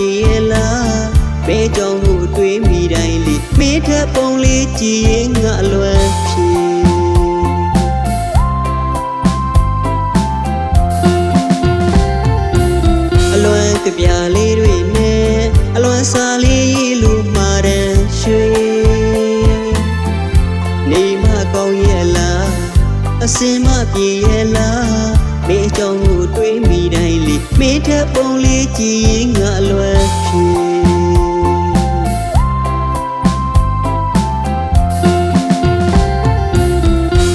မြင်ရဲ့လားမဲကြောင့်မှုတွေးမိတိုင်းလေးမဲထက်ပုံလေးကြည်ရင်ငါအလွမ်းဖြေအလွမ်းကြပြလေးတွေနဲ့အလွမ်းစာလေးရေလူမာတန်ရွှေနေမကောင်းရဲ့လားအစင်မပြေရဲ့လားမဲကြောင့်မှုတွေးမိ မင်းထက်ပုံလေးကြည့်ရင်ငါအလွယ်ဖြေ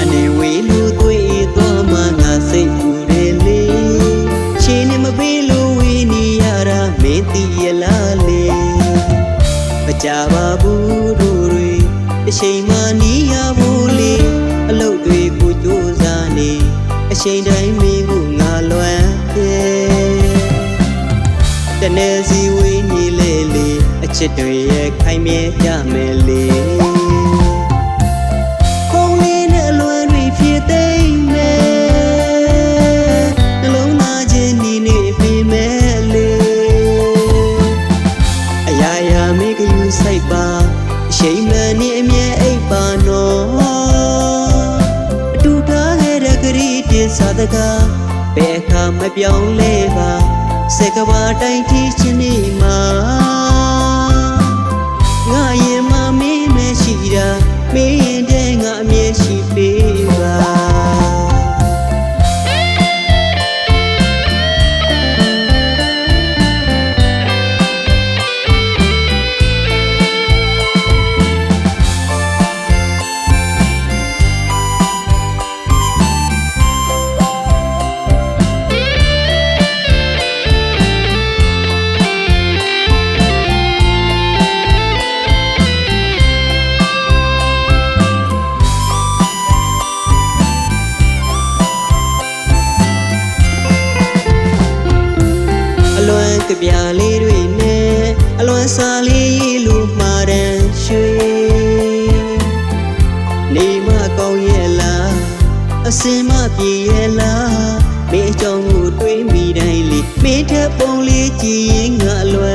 အနေဝေးလူသွေးသွားမှငါစိတ်ပူတယ်လေချင်းနေမပေးလို့ဝေးနေရတာမင်းသိရလားလေမကြပါဘူးတို့တွေအချိန်မှနီးရဖို့လေအလုပ်တွေကိုကြိုးစားနေအချိန်တိုင်းမင်းကိုငါ စ်တွေရဲ့ခိုင်မြဲကြမယ်လေဖုန်းလေးနဲ့အလွယ်တွေဖြစ်သိမ့်မယ်နှလုံးသားချင်းဒီနေ့ပြင်မယ်လေအရာရာမိကယူဆိုင်ပါအချိန်မှန်နဲ့အမြဲအိပ်ပါနော်အတူထားခဲ့တဲ့ဂရီတင်စာတကားဘယ်အခါမပြောင်းလဲပါစက်ကဘာတိုင်းတီးချင်းနေမှာ ကြပြလေးတွေနဲ့အလွန်စာလေးရေးလူမှာတန်ရွှေနေမကောင်းရဲ့လားအစင်မပြေရဲ့လားမင်းအကြောင်းကိုတွေးမိတိုင်းလေမင်းထက်ပုံလေးကြည့်ရင်ငါအလွယ်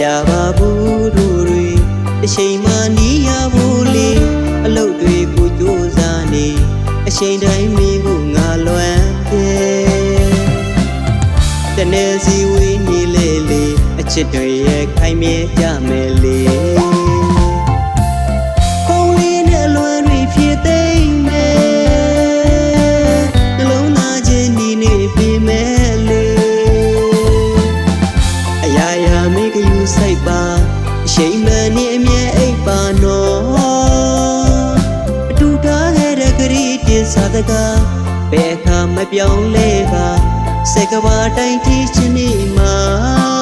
ကြပါဘူးတို့တွေအချိန်မှနီးရဖို့လေအလုပ်တွေကိုကြိုးစားနေအချိန်တိုင်းမင်းကိုငါလွမ်းတယ်တနေ့စီဝေးနေလေလေအချစ်တွေရဲ့ခိုင်မြဲကြမယ်လေ တင်စာတကားဘယ်အခါမပြောင်းလဲပါစက်ကဘာတိုင်းတီးချင်းနေမှာငါရဲ့